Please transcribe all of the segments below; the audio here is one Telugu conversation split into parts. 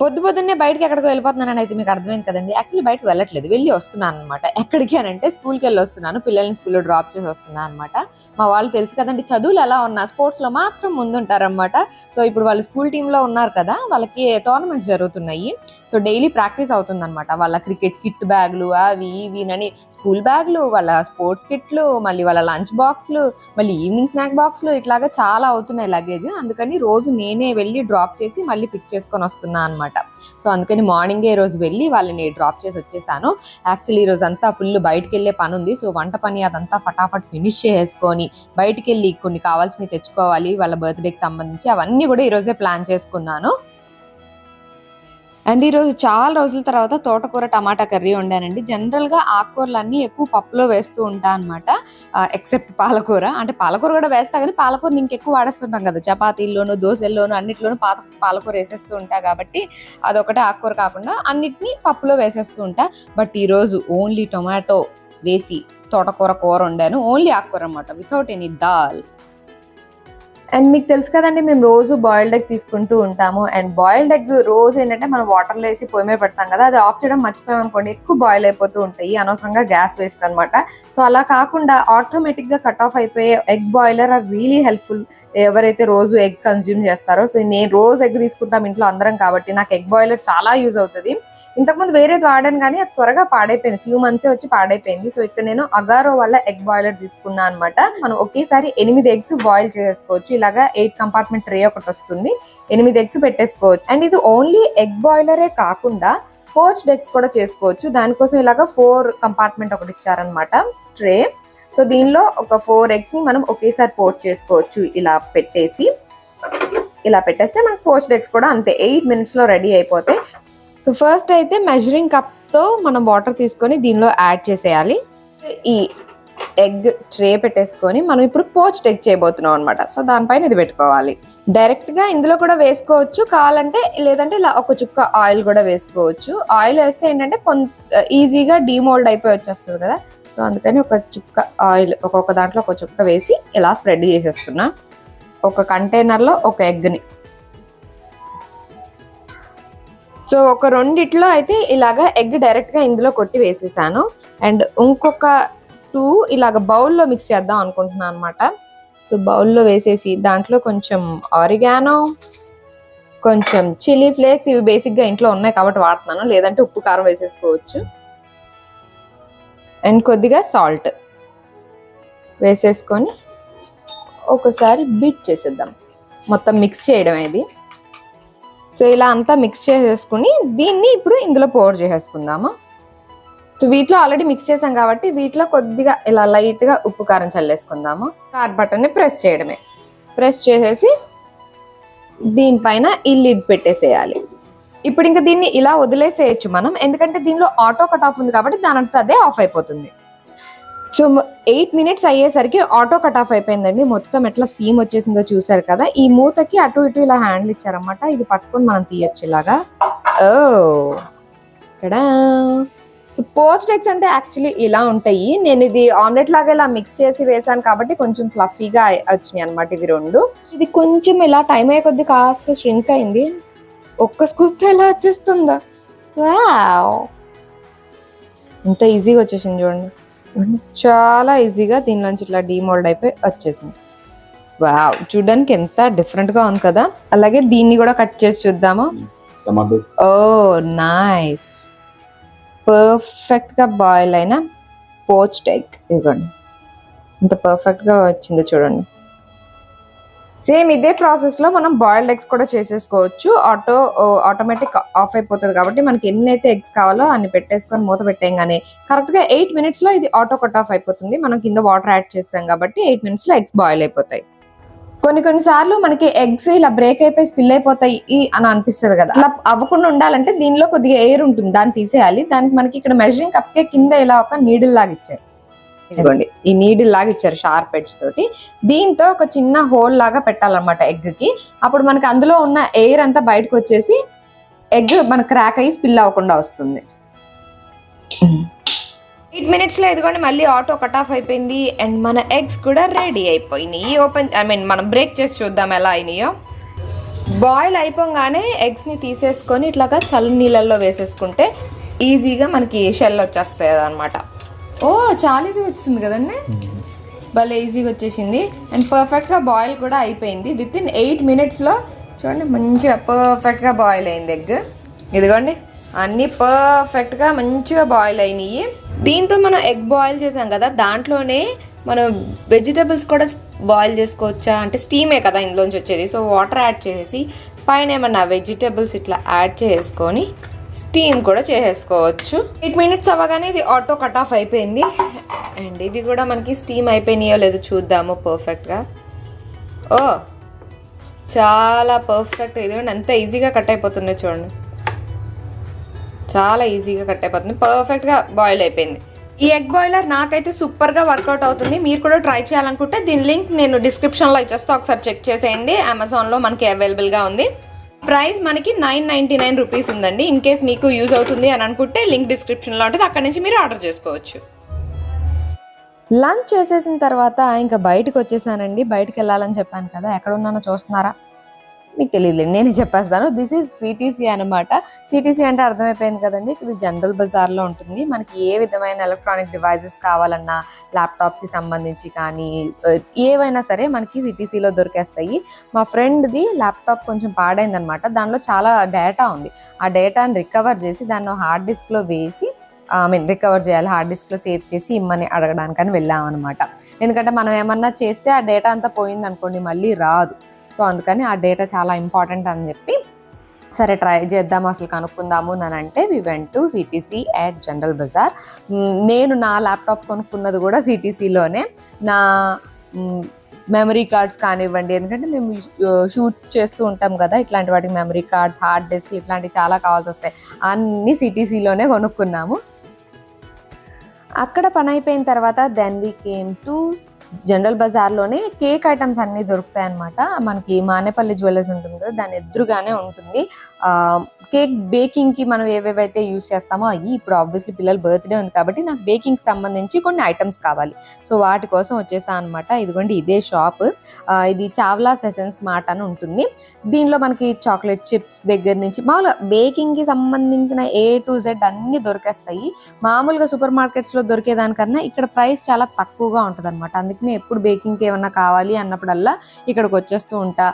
పొద్దు పొద్దున్నే బయటకి ఎక్కడికి వెళ్ళిపోతున్నానని అయితే మీకు అర్థమైంది కదండి. యాక్చువల్లీ బయటకు వెళ్ళట్లేదు. వెళ్ళి వస్తున్నాను అనమాట ఎక్కడికి అని అంటే స్కూల్కి వెళ్ళి వస్తున్నాను. పిల్లల్ని స్కూల్లో డ్రాప్ చేసి వస్తున్నాను అనమాట మా వాళ్ళు తెలుసు కదండి చదువులు ఎలా ఉన్నా స్పోర్ట్స్లో మాత్రం ముందుంటారనమాట సో ఇప్పుడు వాళ్ళు స్కూల్ టీంలో ఉన్నారు కదా వాళ్ళకి టోర్నమెంట్స్ జరుగుతున్నాయి. సో డైలీ ప్రాక్టీస్ అవుతుంది అనమాట వాళ్ళ క్రికెట్ కిట్ బ్యాగ్లు అవి ఇవి అని. స్కూల్ బ్యాగ్లు వాళ్ళ స్పోర్ట్స్ కిట్లు మళ్ళీ వాళ్ళ లంచ్ బాక్స్లు మళ్ళీ ఈవినింగ్ స్నాక్ బాక్స్లు ఇట్లాగా చాలా అవుతున్నాయి లగేజ్. అందుకని రోజు నేనే వెళ్ళి డ్రాప్ చేసి మళ్ళీ పిక్ చేసుకొని వస్తున్నా అనమాట సో అందుకని మార్నింగే రోజు వెళ్ళి వాళ్ళని డ్రాప్ చేసి వచ్చేసాను. యాక్చువల్లీ ఈ రోజు అంతా ఫుల్ బయటకు వెళ్ళే పని ఉంది సో వంట పని అదంతా ఫటాఫట్ ఫినిష్ చేసుకొని బయటికి వెళ్ళి కొన్ని కావాల్సినవి తెచ్చుకోవాలి వాళ్ళ బర్త్డేకి సంబంధించి అవన్నీ కూడా ఈ రోజే ప్లాన్ చేసుకున్నాను. అండ్ ఈరోజు చాలా రోజుల తర్వాత తోటకూర టమాటా కర్రీ వండానండి. జనరల్గా ఆకుకూరలన్నీ ఎక్కువ పప్పులో వేస్తూ ఉంటా అనమాట ఎక్సెప్ట్ పాలకూర. అంటే పాలకూర కూడా వేస్తా కానీ పాలకూర ఇంకెక్కువ వాడేస్తుంటాం కదా. చపాతీల్లోనూ దోశల్లోనూ అన్నిట్లోనూ పాత పాలకూర వేసేస్తూ ఉంటా కాబట్టి అదొకటే ఆకుకూర కాకుండా అన్నిటినీ పప్పులో వేసేస్తూ ఉంటా. బట్ ఈరోజు ఓన్లీ టొమాటో వేసి తోటకూర కూర వండాను. ఓన్లీ ఆకుకూర అనమాట వితౌట్ ఎనీ దాల్. అండ్ మీకు తెలుసు కదండి మేము రోజు బాయిల్డ్ ఎగ్ తీసుకుంటూ ఉంటాము. అండ్ బాయిల్డ్ ఎగ్ రోజు ఏంటంటే మనం వాటర్లో వేసి పొయ్యి మీద పెడతాం కదా అది ఆఫ్ చేయడం మర్చిపోయాం అనుకోండి ఎక్కువ బాయిల్ అయిపోతూ ఉంటాయి. అనవసరంగా గ్యాస్ వేస్ట్ అన్నమాట. సో అలా కాకుండా ఆటోమేటిక్గా కట్ ఆఫ్ అయిపోయే egg boiler are really helpful ఎవరైతే రోజు ఎగ్ కన్జ్యూమ్ చేస్తారో సో నేను రోజు ఎగ్ తీసుకుంటాం ఇంట్లో అందరం కాబట్టి నాకు ఎగ్ బాయిలర్ చాలా యూజ్ అవుతుంది. ఇంతకుముందు వేరేది వాడాను కానీ అది త్వరగా పాడైపోయింది. ఫ్యూ మంత్స్ వచ్చి పాడైపోయింది. సో ఇక్కడ నేను అగారో వల్ల ఎగ్ బాయిలర్ తీసుకున్నాను అనమాట మనం ఒకేసారి ఎనిమిది ఎగ్స్ బాయిల్ చేసుకోవచ్చు. ఇలాగా ఎయిట్ కంపార్ట్మెంట్ ట్రే ఒకటి వస్తుంది. ఎనిమిది ఎగ్స్ పెట్టేసుకోవచ్చు. అండ్ ఇది ఓన్లీ ఎగ్ బాయిలరే కాకుండా పోచ్ డెగ్స్ కూడా చేసుకోవచ్చు. దానికోసం ఇలాగ ఫోర్ కంపార్ట్మెంట్ ఒకటి ఇచ్చారనమాట ట్రే. సో దీనిలో ఒక ఫోర్ ఎగ్స్ని మనం ఒకేసారి పోచ్ చేసుకోవచ్చు ఇలా పెట్టేసి. ఇలా పెట్టేస్తే మనకు పోచ్ డెగ్స్ కూడా అంతే. ఎయిట్ మినిట్స్లో రెడీ అయిపోతాయి. సో ఫస్ట్ అయితే మెజరింగ్ కప్తో మనం వాటర్ తీసుకొని దీనిలో యాడ్ చేసేయాలి. ఈ ఎగ్ ట్రే పెట్టేసుకొని మనం ఇప్పుడు పోచ్డ్ ఎగ్ చేయబోతున్నాం అనమాట సో దానిపైన ఇది పెట్టుకోవాలి. డైరెక్ట్గా ఇందులో కూడా వేసుకోవచ్చు. కావాలంటే లేదంటే ఇలా ఒక చుక్క ఆయిల్ కూడా వేసుకోవచ్చు. ఆయిల్ వేస్తే ఏంటంటే కొంత ఈజీగా డీమోల్డ్ అయిపోయి వచ్చేస్తుంది కదా. సో అందుకని ఒక చుక్క ఆయిల్ ఒక్కొక్క దాంట్లో ఒక చుక్క వేసి ఇలా స్ప్రెడ్ చేసేస్తున్నా. ఒక కంటైనర్లో ఒక ఎగ్ని. సో ఒక రెండిట్లో అయితే ఇలాగా ఎగ్ డైరెక్ట్గా ఇందులో కొట్టి వేసేసాను. అండ్ ఇంకొక టూ ఇలాగ బౌల్లో మిక్స్ చేద్దాం అనుకుంటున్నాను అనమాట సో బౌల్లో వేసేసి దాంట్లో కొంచెం ఆరిగానో కొంచెం చిల్లీ ఫ్లేక్స్ ఇవి బేసిక్గా ఇంట్లో ఉన్నాయి కాబట్టి వాడుతున్నాను. లేదంటే ఉప్పు కారం వేసేసుకోవచ్చు. అండ్ కొద్దిగా సాల్ట్ వేసేసుకొని ఒకసారి బీట్ చేసేద్దాం. మొత్తం మిక్స్ చేయడం ఇది. సో ఇలా అంతా మిక్స్ చేసేసుకుని దీన్ని ఇప్పుడు ఇందులో పోర్ చేసేసుకుందాము? సో వీటిలో ఆల్రెడీ మిక్స్ చేసాం కాబట్టి వీటిలో కొద్దిగా ఇలా లైట్గా ఉప్పు కారం చల్లేసుకుందాము. స్టార్ట్ బటన్ని ప్రెస్ చేయడమే. ప్రెస్ చేసేసి దీనిపైన ఈ లిడ్ పెట్టేసేయాలి. ఇప్పుడు ఇంకా దీన్ని ఇలా వదిలేసేయచ్చు మనం ఎందుకంటే దీనిలో ఆటో కట్ ఆఫ్ ఉంది కాబట్టి దాని అంతా అదే ఆఫ్ అయిపోతుంది. సో ఎయిట్ మినిట్స్ అయ్యేసరికి ఆటో కట్ ఆఫ్ అయిపోయిందండి. మొత్తం ఎట్లా స్టీమ్ వచ్చేసిందో చూసారు కదా? ఈ మూతకి అటు ఇటు ఇలా హ్యాండిల్ ఇచ్చారన్నమాట. ఇది పట్టుకొని మనం తీయచ్చు ఇలాగా. Oh! ఓ ఇక్కడ సో పోస్ట్ ఎగ్స్ అంటే యాక్చువల్లీ ఇలా ఉంటాయి. నేను ఇది ఆమ్లెట్ లాగా ఇలా మిక్స్ చేసి వేసాను కాబట్టి కొంచెం ఫ్లఫీగా వచ్చినాయి అనమాట ఇవి రెండు. ఇది కొంచెం ఇలా టైం అయ్యే కొద్ది కాస్త ష్రింక్ అయింది. ఒక్క స్కూప్తో ఎలా వచ్చేస్తుందా? వావ్ ఇంత ఈజీగా వచ్చేసింది చూడండి. చాలా ఈజీగా దీనిలోంచి ఇట్లా డీమోల్డ్ అయిపోయి వచ్చేసింది. వావ్ చూడడానికి ఎంత డిఫరెంట్గా ఉంది కదా. అలాగే దీన్ని కూడా కట్ చేసి చూద్దాము. ఓ నైస్ పర్ఫెక్ట్గా బాయిల్ అయిన పోచ్డ్ ఎగ్ ఇదిగోండి ఇంత పర్ఫెక్ట్గా వచ్చిందో చూడండి. సేమ్ ఇదే ప్రాసెస్లో మనం బాయిల్డ్ ఎగ్స్ కూడా చేసేసుకోవచ్చు. ఆటో ఆటోమేటిక్ ఆఫ్ అయిపోతుంది కాబట్టి మనకి ఎన్ని అయితే ఎగ్స్ కావాలో అన్ని పెట్టేసుకొని మూత పెట్టేయంగానే కరెక్ట్గా ఎయిట్ మినిట్స్లో ఇది ఆటో కట్ ఆఫ్ అయిపోతుంది. మనం కింద వాటర్ యాడ్ చేస్తాం కాబట్టి ఎయిట్ మినిట్స్లో ఎగ్స్ బాయిల్ అయిపోతాయి. కొన్ని కొన్ని సార్లు మనకి ఎగ్స్ ఇలా బ్రేక్ అయిపోయి స్పిల్ అయిపోతాయి అని అనిపిస్తుంది కదా. అలా అవ్వకుండా ఉండాలంటే దీనిలో కొద్దిగా ఎయిర్ ఉంటుంది దాన్ని తీసేయాలి. దానికి మనకి ఇక్కడ మెజరింగ్ కప్ కే కింద ఇలా ఒక నీడిల్ లాగా ఇచ్చారు. ఇదిగోండి ఈ నీడిల్ లాగా ఇచ్చారు షార్ప్ ఎడ్స్ తోటి. దీంతో ఒక చిన్న హోల్ లాగా పెట్టాలన్నమాట ఎగ్కి. అప్పుడు మనకి అందులో ఉన్న ఎయిర్ అంతా బయటకు వచ్చేసి ఎగ్ మన క్రాక్ అయ్యి స్పిల్ అవ్వకుండా వస్తుంది. ఎయిట్ మినిట్స్లో ఇదిగోండి మళ్ళీ ఆటో కట్ ఆఫ్ అయిపోయింది. అండ్ మన ఎగ్స్ కూడా రెడీ అయిపోయినాయి. ఓపెన్ ఐ మీన్ మనం బ్రేక్ చేసి చూద్దాం ఎలా అయినాయో. బాయిల్ అయిపోగానే ఎగ్స్ని తీసేసుకొని ఇట్లాగా చల్ల నీళ్ళల్లో వేసేసుకుంటే ఈజీగా మనకి షెల్ వచ్చేస్తాయి అనమాట ఓ చాలా ఈజీగా వచ్చింది కదండి. భలే ఈజీగా వచ్చేసింది. అండ్ పర్ఫెక్ట్గా బాయిల్ కూడా అయిపోయింది. విత్ ఇన్ ఎయిట్ మినిట్స్లో చూడండి మంచిగా పర్ఫెక్ట్గా బాయిల్ అయింది ఎగ్. ఇదిగోండి అన్నీ పర్ఫెక్ట్గా మంచిగా బాయిల్ అయినాయి. దీంతో మనం ఎగ్ బాయిల్ చేసాం కదా దాంట్లోనే మనం వెజిటబుల్స్ కూడా బాయిల్ చేసుకోవచ్చా? అంటే స్టీమే కదా ఇందులోంచి వచ్చేది. సో వాటర్ యాడ్ చేసేసి పైన ఏమన్నా వెజిటబుల్స్ ఇట్లా యాడ్ చేసుకొని స్టీమ్ కూడా చేసేసుకోవచ్చు. ఎయిట్ మినిట్స్ అవ్వగానే ఇది ఆటో కట్ ఆఫ్ అయిపోయింది. అండ్ ఇవి కూడా మనకి స్టీమ్ అయిపోయినాయో లేదో చూద్దాము పర్ఫెక్ట్గా. ఓ చాలా పర్ఫెక్ట్. ఇది ఎంత ఈజీగా కట్ అయిపోతున్నాయి చూడండి. చాలా ఈజీగా కట్ అయిపోతుంది. పర్ఫెక్ట్గా బాయిల్ అయిపోయింది. ఈ ఎగ్ బాయిలర్ నాకైతే సూపర్గా వర్కౌట్ అవుతుంది. మీరు కూడా ట్రై చేయాలనుకుంటే దీని లింక్ నేను డిస్క్రిప్షన్లో ఇచ్చేస్తా. ఒకసారి చెక్ చేసేయండి. అమెజాన్లో మనకి అవైలబుల్గా ఉంది. ప్రైస్ మనకి నైన్ నైంటీ నైన్ రూపీస్ ఉందండి. ఇన్ కేస్ మీకు యూజ్ అవుతుంది అని అనుకుంటే లింక్ డిస్క్రిప్షన్లో ఉంటుంది. అక్కడ నుంచి మీరు ఆర్డర్ చేసుకోవచ్చు. లంచ్ చేసేసిన తర్వాత ఇంకా బయటకు వచ్చేసానండి. బయటకు వెళ్ళాలని చెప్పాను కదా. ఎక్కడ ఉన్నానో చూస్తున్నారా? మీకు తెలియదులేండి నేనే చెప్పేస్తాను. దిస్ ఈజ్ సిటీసీ అనమాట సిటీసీ అంటే అర్థమైపోయింది కదండి. ఇది జనరల్ బజార్లో ఉంటుంది. మనకి ఏ విధమైన ఎలక్ట్రానిక్ డివైజెస్ కావాలన్నా ల్యాప్టాప్కి సంబంధించి కానీ ఏవైనా సరే మనకి సిటీసీలో దొరికేస్తాయి. మా ఫ్రెండ్ది ల్యాప్టాప్ కొంచెం పాడైందనమాట దానిలో చాలా డేటా ఉంది. ఆ డేటాని రికవర్ చేసి దాన్ని హార్డ్ డిస్క్లో వేసి ఐ మీన్ రికవర్ చేయాలి. హార్డ్ డిస్క్లో సేవ్ చేసి ఇమ్మని అడగడానికని వెళ్ళాం అనమాట ఎందుకంటే మనం ఏమన్నా చేస్తే ఆ డేటా అంతా పోయింది అనుకోండి మళ్ళీ రాదు. సో అందుకని ఆ డేటా చాలా ఇంపార్టెంట్ అని చెప్పి సరే ట్రై చేద్దాం అసలు కనుక్కుందాము అని అంటే we went to CTC at general bazaar నేను నా ల్యాప్టాప్ కొనుక్కున్నది కూడా సిటీసీలోనే నా మెమరీ కార్డ్స్ కానివ్వండి ఎందుకంటే మేము షూట్ చేస్తూ ఉంటాం కదా ఇట్లాంటి వాటికి మెమరీ కార్డ్స్ హార్డ్ డిస్క్ ఇట్లాంటివి చాలా కావాల్సి వస్తాయి. అన్నీ సిటీసీలోనే కొనుక్కున్నాము. అక్కడ పని అయిపోయిన తర్వాత then we came to general బజార్లోనే cake items అన్నీ దొరుకుతాయి అనమాట మనకి మానేపల్లి జ్యువెలర్స్ ఉంటుంది కదా దాని ఎదురుగానే ఉంటుంది. కేక్ బేకింగ్కి మనం ఏవేవైతే యూస్ చేస్తామో అవి ఇప్పుడు ఆబ్వియస్లీ పిల్లల బర్త్డే ఉంది కాబట్టి నాకు బేకింగ్కి సంబంధించి కొన్ని ఐటమ్స్ కావాలి. సో వాటి కోసం వచ్చేసా అనమాట ఇదిగోండి ఇదే షాప్. ఇది చావ్లా సెషన్స్ మాట అని ఉంటుంది. దీనిలో మనకి చాక్లెట్ చిప్స్ దగ్గర నుంచి మామూలుగా బేకింగ్కి సంబంధించిన ఏ టు జెడ్ అన్నీ దొరికేస్తాయి. మామూలుగా సూపర్ మార్కెట్స్లో దొరికేదానికన్నా ఇక్కడ ప్రైస్ చాలా తక్కువగా ఉంటుంది అనమాట అందుకనే ఎప్పుడు బేకింగ్కి ఏమన్నా కావాలి అన్నప్పుడల్లా ఇక్కడికి వచ్చేస్తూ ఉంటా.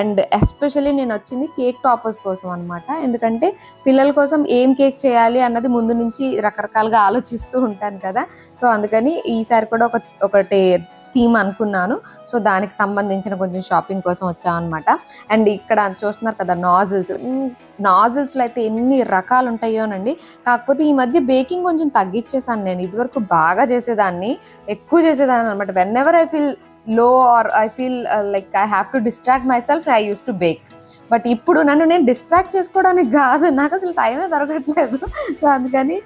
అండ్ ఎస్పెషల్లీ నేను వచ్చింది కేక్ టాపర్స్ కోసం అనమాట ఎందుకంటే పిల్లల కోసం ఏం కేక్ చేయాలి అన్నది ముందు నుంచి రకరకాలుగా ఆలోచిస్తూ ఉంటాను కదా. సో అందుకని ఈసారి కూడా ఒక ఒకటి థీమ్ అనుకున్నాను. సో దానికి సంబంధించిన కొంచెం షాపింగ్ కోసం వచ్చామన్నమాట. అండ్ ఇక్కడ చూస్తున్నారు కదా నాజిల్స్. నాజిల్స్లో అయితే ఎన్ని రకాలు ఉంటాయోనండి కాకపోతే ఈ మధ్య బేకింగ్ కొంచెం తగ్గించేసాను నేను. ఇదివరకు బాగా చేసేదాన్ని ఎక్కువ చేసేదాన్ని అనమాట whenever I feel low or I feel like I have to distract myself I used to bake but ఇప్పుడు నన్ను నేను డిస్ట్రాక్ట్ చేసుకోవడానికి కాదు నాకు అసలు టైమే దొరకట్లేదు. సో అందుకని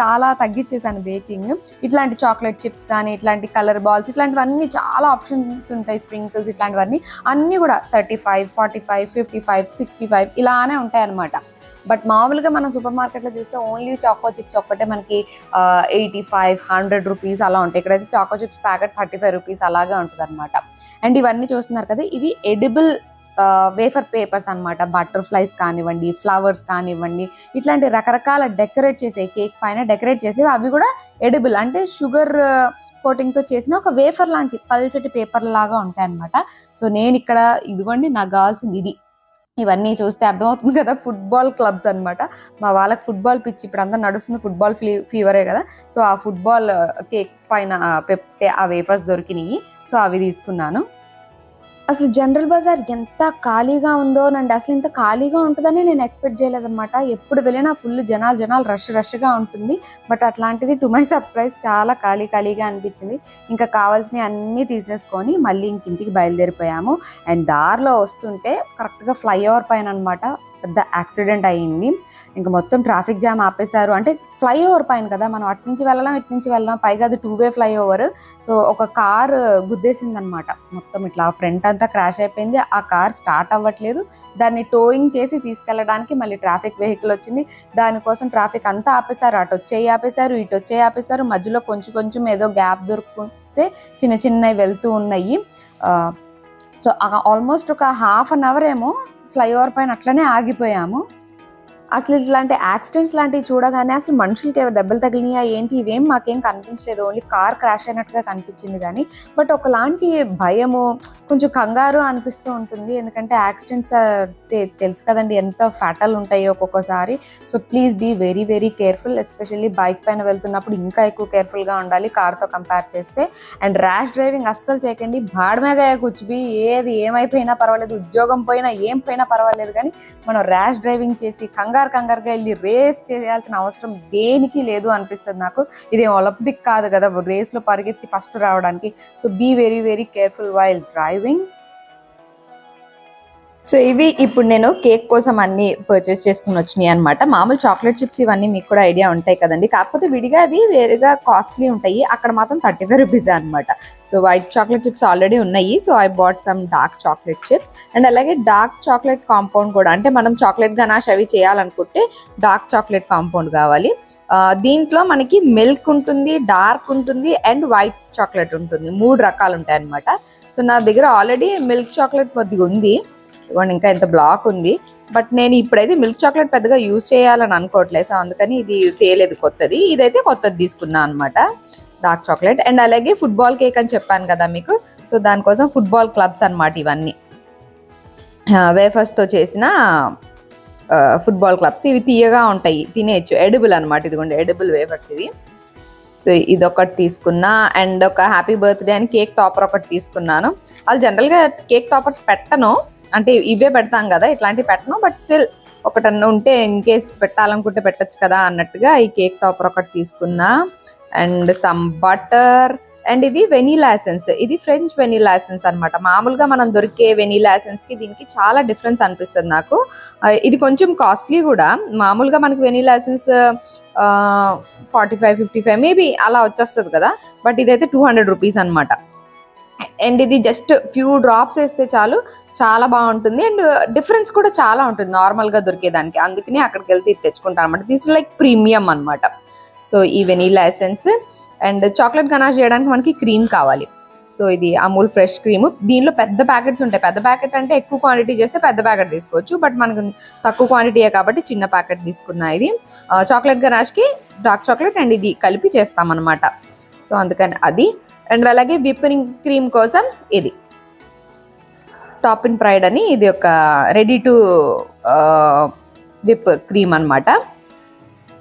చాలా తగ్గించేసాను బేకింగ్. ఇట్లాంటి చాక్లెట్ చిప్స్ కానీ ఇట్లాంటి కలర్ బాల్స్ ఇట్లాంటివన్నీ చాలా ఆప్షన్స్ ఉంటాయి స్ప్రింకిల్స్ ఇట్లాంటివన్నీ. అన్నీ కూడా thirty five forty five fifty five sixty five ఇలానే ఉంటాయి అనమాట బట్ మామూలుగా మనం సూపర్ మార్కెట్లో చూస్తే ఓన్లీ చాకో చిప్స్ ఒక్కటే మనకి ఎయిటీ ఫైవ్ హండ్రెడ్ రూపీస్ అలా ఉంటాయి. ఇక్కడైతే choco chips packet thirty five rupees అలాగే ఉంటుంది అనమాట అండ్ ఇవన్నీ చూస్తున్నారు కదా ఇవి ఎడిబుల్ వేఫర్ పేపర్స్ అన్నమాట. బటర్ఫ్లైస్ కానివ్వండి ఫ్లవర్స్ కానివ్వండి ఇట్లాంటి రకరకాల డెకరేట్ చేసే కేక్ పైన డెకరేట్ చేసేవి అవి కూడా ఎడిబుల్ అంటే షుగర్ కోటింగ్తో చేసిన ఒక వేఫర్ లాంటి పల్చటి పేపర్ లాగా ఉంటాయి అనమాట సో నేను ఇక్కడ ఇదిగోండి నాకు కావాల్సింది ఇది. ఇవన్నీ చూస్తే అర్థమవుతుంది కదా ఫుట్బాల్ క్లబ్స్ అన్నమాట. మా వాళ్ళకి ఫుట్బాల్ పిచ్చి ఇప్పుడు అంతా నడుస్తుంది ఫుట్బాల్ ఫ్లీ ఫీవరే కదా. సో ఆ ఫుట్బాల్ కేక్ పైన ఆ, పెట్టే ఆ వేఫర్స్ దొరికినాయి. సో అవి తీసుకున్నాను. అసలు జనరల్ బజార్ ఎంత ఖాళీగా ఉందో నండి అసలు ఇంత ఖాళీగా ఉంటుందని నేను ఎక్స్పెక్ట్ చేయలేదన్నమాట. ఎప్పుడు వెళ్ళినా ఫుల్ జనాలు జనాలు రష్ రష్గా ఉంటుంది. బట్ అట్లాంటిది టు మై సర్ప్రైజ్ చాలా ఖాళీ ఖాళీగా అనిపించింది. ఇంకా కావాల్సినవి అన్నీ తీసేసుకొని మళ్ళీ ఇంకింటికి బయలుదేరిపోయాము. అండ్ దారిలో వస్తుంటే కరెక్ట్గా ఫ్లైఓవర్ పైన అనమాట పెద్ద యాక్సిడెంట్ అయ్యింది. ఇంకా మొత్తం ట్రాఫిక్ జామ్ ఆపేశారు. అంటే ఫ్లైఓవర్ పైన కదా మనం అటు నుంచి వెళ్ళాం ఇటు నుంచి వెళ్ళడం పైగా అది టూ వే ఫ్లైఓవర్. సో ఒక కార్ గుద్దేసింది అనమాట మొత్తం ఇట్లా ఫ్రంట్ అంతా క్రాష్ అయిపోయింది. ఆ కార్ స్టార్ట్ అవ్వట్లేదు. దాన్ని టోయింగ్ చేసి తీసుకెళ్ళడానికి మళ్ళీ ట్రాఫిక్ వెహికల్ వచ్చింది. దానికోసం ట్రాఫిక్ అంతా ఆపేశారు. అటు వచ్చేయి ఆపేశారు ఇటు వచ్చేయి ఆపేశారు. మధ్యలో కొంచెం కొంచెం ఏదో గ్యాప్ దొరుకుతే చిన్న చిన్నవి వెళ్తూ ఉన్నాయి. సో ఆల్మోస్ట్ ఒక హాఫ్ అన్ అవర్ ఏమో ఫ్లైఓవర్ పైన అట్లనే ఆగిపోయాము. అసలు ఇట్లాంటి యాక్సిడెంట్స్ లాంటివి చూడగానే అసలు మనుషులకి ఎవరు దెబ్బలు తగిలినాయా ఏంటి? ఇవేం మాకేం కనిపించలేదు. ఓన్లీ కార్ క్రాష్ అయినట్టుగా కనిపించింది కానీ. బట్ ఒకలాంటి భయము కొంచెం కంగారు అనిపిస్తూ ఉంటుంది. ఎందుకంటే యాక్సిడెంట్స్ తెలుసు కదండి ఎంత ఫ్యాటల్ ఉంటాయో ఒక్కొక్కసారి. So please be very very careful especially bike పైన వెళ్తున్నప్పుడు ఇంకా ఎక్కువ కేర్ఫుల్గా ఉండాలి. కార్తో కంపేర్ చేస్తే. అండ్ ర్యాష్ డ్రైవింగ్ అస్సలు చేయకండి. బాడమేగా కూర్చుబి ఏది ఏమైపోయినా పర్వాలేదు. ఉద్యోగం పోయినా ఏం పోయినా పర్వాలేదు. కానీ మనం ర్యాష్ డ్రైవింగ్ చేసి కంగారు కంగారుగా వెళ్ళి రేస్ చేయాల్సిన అవసరం దేనికి లేదు అనిపిస్తుంది నాకు. ఇది ఒలింపిక్ కాదు కదా రేస్లో పరిగెత్తి ఫస్ట్ రావడానికి. So be very very careful while driving so ఇవి ఇప్పుడు నేను కేక్ కోసం అన్ని పర్చేస్ చేసుకుని వచ్చినాయి అనమాట మామూలు చాక్లెట్ చిప్స్ ఇవన్నీ మీకు కూడా ఐడియా ఉంటాయి కదండి. కాకపోతే విడిగా అవి వేరుగా కాస్ట్లీ ఉంటాయి. అక్కడ మాత్రం థర్టీ ఫైవ్ రూపీస్ అనమాట so white chocolate chips already ఉన్నాయి. So I bought some dark chocolate chips and అలాగే డార్క్ చాక్లెట్ కాంపౌండ్ కూడా. అంటే మనం చాక్లెట్ గనాష్ అవి చేయాలనుకుంటే డార్క్ చాక్లెట్ కాంపౌండ్ కావాలి. దీంట్లో మనకి మిల్క్ ఉంటుంది డార్క్ ఉంటుంది అండ్ వైట్ చాక్లెట్ ఉంటుంది. మూడు రకాలు ఉంటాయి అనమాట సో నా దగ్గర ఆల్రెడీ మిల్క్ చాక్లెట్ కొద్దిగా ఉంది. ఇవ్వండి ఇంకా ఇంత బ్లాక్ ఉంది. బట్ నేను ఇప్పుడైతే మిల్క్ చాక్లెట్ పెద్దగా యూజ్ చేయాలని అనుకోవట్లేదు సో అందుకని ఇది తేలేదు కొత్తది. ఇదైతే కొత్తది తీసుకున్నా అనమాట డార్క్ చాక్లెట్ అండ్ అలాగే ఫుట్బాల్ కేక్ అని చెప్పాను కదా మీకు సో దానికోసం ఫుట్బాల్ క్లబ్స్ అనమాట ఇవన్నీ. వేఫర్స్తో చేసిన ఫుట్బాల్ క్లబ్స్ ఇవి తీయగా ఉంటాయి తినేయచ్చు. ఎడిబుల్ అనమాట ఇదిగోండి ఎడిబుల్ వేఫర్స్ ఇవి. సో ఇదొకటి తీసుకున్నా అండ్ ఒక హ్యాపీ బర్త్డే అని కేక్ టాపర్ ఒకటి తీసుకున్నాను. వాళ్ళు జనరల్గా కేక్ టాపర్స్ పెట్టను అంటే ఇవే పెడతాం కదా ఇట్లాంటివి పెట్టను. బట్ స్టిల్ ఒకటన్నా ఉంటే ఇన్ కేస్ పెట్టాలనుకుంటే పెట్టచ్చు కదా అన్నట్టుగా ఈ కేక్ టాపర్ ఒకటి తీసుకున్నా. అండ్ సమ్ బటర్ అండ్ ఇది వెనీలా ఎసెన్స్ ఇది ఫ్రెంచ్ వెనీలా ఎసెన్స్ అనమాట మామూలుగా మనం దొరికే వెనీలా ఎసెన్స్కి దీనికి చాలా డిఫరెన్స్ అనిపిస్తుంది నాకు. ఇది కొంచెం కాస్ట్లీ కూడా. మామూలుగా మనకి vanilla essence forty five fifty five maybe అలా వచ్చేస్తుంది కదా. బట్ ఇదైతే టూ హండ్రెడ్ రూపీస్ అనమాట అండ్ ఇది జస్ట్ ఫ్యూ డ్రాప్స్ వేస్తే చాలు చాలా బాగుంటుంది. అండ్ డిఫరెన్స్ కూడా చాలా ఉంటుంది నార్మల్గా దొరికేదానికి. అందుకని అక్కడికి వెళ్తే ఇది తెచ్చుకుంటాను అనమాట దిస్ లైక్ ప్రీమియం అనమాట సో ఈ vanilla essence and chocolate ganache చేయడానికి మనకి క్రీమ్ కావాలి. సో ఇది అమూల్ ఫ్రెష్ క్రీమ్ దీనిలో పెద్ద ప్యాకెట్స్ ఉంటాయి. పెద్ద ప్యాకెట్ అంటే ఎక్కువ క్వాంటిటీ చేస్తే పెద్ద ప్యాకెట్ తీసుకోవచ్చు. బట్ మనకు తక్కువ క్వాంటిటీయే కాబట్టి చిన్న ప్యాకెట్ తీసుకున్నా ఇది. చాక్లెట్ గనాష్కి డార్క్ చాక్లెట్ అండ్ ఇది కలిపి చేస్తామన్నమాట. సో అందుకని అది. అండ్ అలాగే విప్పింగ్ క్రీమ్ కోసం ఇది. టాప్ ఇన్ ప్రైడ్ అని ఇది ఒక రెడీ టు విప్ క్రీమ్ అన్నమాట.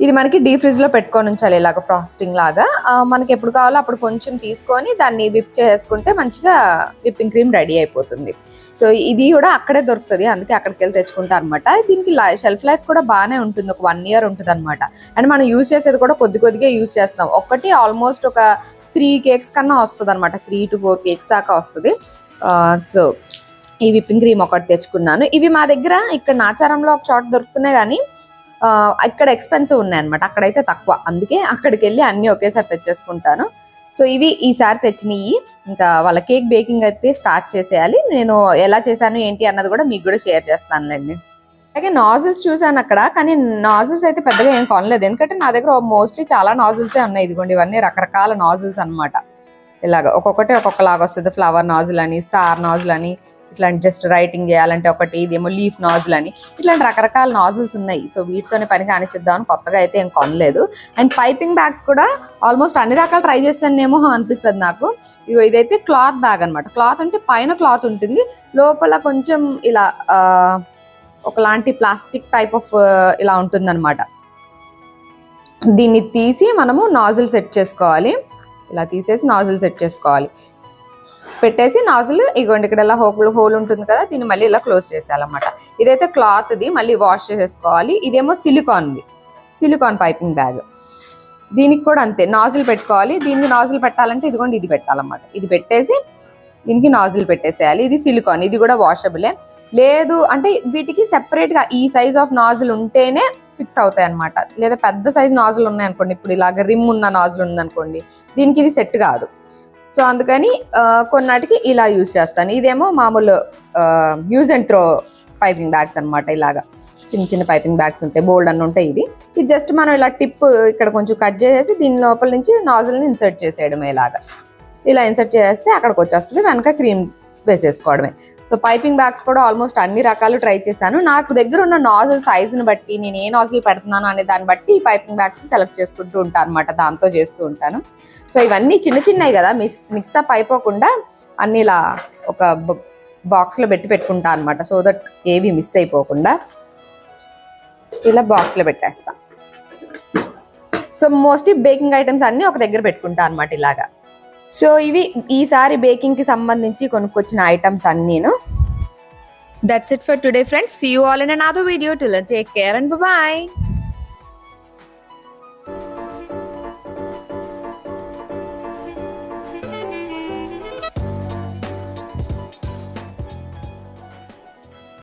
ఇది మనకి డీ ఫ్రిజ్లో పెట్టుకొని ఉంచాలి ఇలాగ ఫ్రాస్టింగ్ లాగా. మనకి ఎప్పుడు కావాలో అప్పుడు కొంచెం తీసుకొని దాన్ని విప్ చేసుకుంటే మంచిగా విప్పింగ్ క్రీమ్ రెడీ అయిపోతుంది. సో ఇది కూడా అక్కడే దొరుకుతుంది అందుకే అక్కడికి వెళ్ళి తెచ్చుకుంటా అనమాట దీనికి షెల్ఫ్ లైఫ్ కూడా బాగానే ఉంటుంది ఒక వన్ ఇయర్ ఉంటుంది అనమాట అండ్ మనం యూజ్ చేసేది కూడా కొద్ది కొద్దిగా యూజ్ చేస్తాం ఒక్కటి ఆల్మోస్ట్ ఒక త్రీ కేక్స్ కన్నా వస్తుంది అనమాట త్రీ టు ఫోర్ కేక్స్ దాకా వస్తుంది. సో ఈ విప్పింగ్ క్రీమ్ ఒకటి తెచ్చుకున్నాను. ఇవి మా దగ్గర ఇక్కడ నాచారంలో ఒక చోట దొరుకుతున్నాయి కానీ ఇక్కడ ఎక్స్పెన్సివ్ ఉన్నాయి అనమాట అక్కడైతే తక్కువ. అందుకే అక్కడికి వెళ్ళి అన్ని ఒకేసారి తెచ్చేసుకుంటాను. సో ఇవి ఈసారి తెచ్చినవి ఇంకా వాళ్ళ కేక్ బేకింగ్ అయితే స్టార్ట్ చేసేయాలి. నేను ఎలా చేశాను ఏంటి అన్నది కూడా మీకు కూడా షేర్ చేస్తానులేండి. అలాగే నాజిల్స్ చూసాను అక్కడ కానీ నాజిల్స్ అయితే పెద్దగా ఏం కొనలేదు. ఎందుకంటే నా దగ్గర మోస్ట్లీ చాలా నాజిల్సే ఉన్నాయి. ఇదిగోండి ఇవన్నీ రకరకాల నాజిల్స్ అన్నమాట. ఇలాగ ఒక్కొక్కటి ఒక్కొక్కలాగా వస్తుంది. ఫ్లవర్ నాజిల్ అని స్టార్ నాజిల్ అని ఇట్లాంటి జస్ట్ రైటింగ్ చేయాలంటే ఒకటి ఇదేమో లీఫ్ నాజిల్ అని ఇట్లాంటి రకరకాల నాజిల్స్ ఉన్నాయి. సో వీటితోనే పని కానిచిద్దామని కొత్తగా అయితే ఏం కొనలేదు. అండ్ పైపింగ్ బ్యాగ్స్ కూడా ఆల్మోస్ట్ అన్ని రకాలు ట్రై చేస్తానేమో అనిపిస్తుంది నాకు. ఇగో ఇదైతే క్లాత్ బ్యాగ్ అన్నమాట. క్లాత్ అంటే పైన క్లాత్ ఉంటుంది. లోపల కొంచెం ఇలా ఒకలాంటి ప్లాస్టిక్ టైప్ ఆఫ్ ఇలా ఉంటుందన్నమాట. దీన్ని తీసి మనము నాజిల్ సెట్ చేసుకోవాలి. ఇలా తీసేసి నాజిల్ సెట్ చేసుకోవాలి. పెట్టేసి నాజిల్ ఇగోండి ఇక్కడ ఇలా హోల్ హోల్ ఉంటుంది కదా దీన్ని మళ్ళీ ఇలా క్లోజ్ చేసేయాలన్నమాట. ఇదైతే క్లాత్ది మళ్ళీ వాష్ చేసేసుకోవాలి ఇదేమో సిలికాన్ది. Silicon piping bag. దీనికి కూడా అంతే. నాజిల్ పెట్టుకోవాలి. దీనికి నాజిల్ పెట్టాలంటే ఇదిగోండి ఇది పెట్టాలన్నమాట. ఇది పెట్టేసి దీనికి నాజిల్ పెట్టేసేయాలి. ఇది సిలికాన్ ఇది కూడా వాషబులే లేదు అంటే వీటికి సెపరేట్గా ఈ సైజ్ ఆఫ్ నాజిల్ ఉంటేనే ఫిక్స్ అవుతాయి అనమాట లేదా పెద్ద సైజ్ నాజిల్ ఉన్నాయి అనుకోండి ఇప్పుడు ఇలాగ రిమ్ ఉన్న నాజిల్ ఉందనుకోండి దీనికి ఇది సెట్ కాదు. సో అందుకని కొన్నాటికి ఇలా యూజ్ చేస్తాను. ఇదేమో మామూలు use and throw piping bags అన్నమాట ఇలాగా. చిన్న చిన్న పైపింగ్ బ్యాగ్స్ ఉంటాయి బోల్డ్ అన్న ఉంటాయి ఇవి. ఇది జస్ట్ మనం ఇలా టిప్ ఇక్కడ కొంచెం కట్ చేసేసి దీని లోపల నుంచి నాజిల్ని ఇన్సర్ట్ చేసేయడం ఇలాగా. ఇలా ఇన్సర్ట్ చేస్తే అక్కడికి వచ్చేస్తుంది. వెనక క్రీమ్ వేసేసుకోవడమే. సో పైపింగ్ బ్యాగ్స్ కూడా ఆల్మోస్ట్ అన్ని రకాలు ట్రై చేశాను. నాకు దగ్గర ఉన్న నాజిల్ సైజుని బట్టి నేను ఏ నాజిల్ పెడుతున్నాను అనే దాన్ని బట్టి ఈ పైపింగ్ బ్యాగ్స్ సెలెక్ట్ చేసుకుంటూ ఉంటాను అనమాట దాంతో చేస్తూ ఉంటాను. సో ఇవన్నీ చిన్న చిన్నవి కదా మిక్స్ మిక్సప్ అయిపోకుండా అన్ని ఇలా ఒక బాక్స్లో పెట్టి పెట్టుకుంటా అనమాట సో దట్ ఏవి మిస్ అయిపోకుండా ఇలా బాక్స్లో పెట్టేస్తా. సో మోస్ట్లీ బేకింగ్ ఐటమ్స్ అన్నీ ఒక దగ్గర పెట్టుకుంటా అనమాట ఇలాగా. సో ఇవి ఈసారి బేకింగ్కి సంబంధించి కొనుక్కొచ్చిన items అన్నీను. That's it for today friends see you all in other video till take care and bye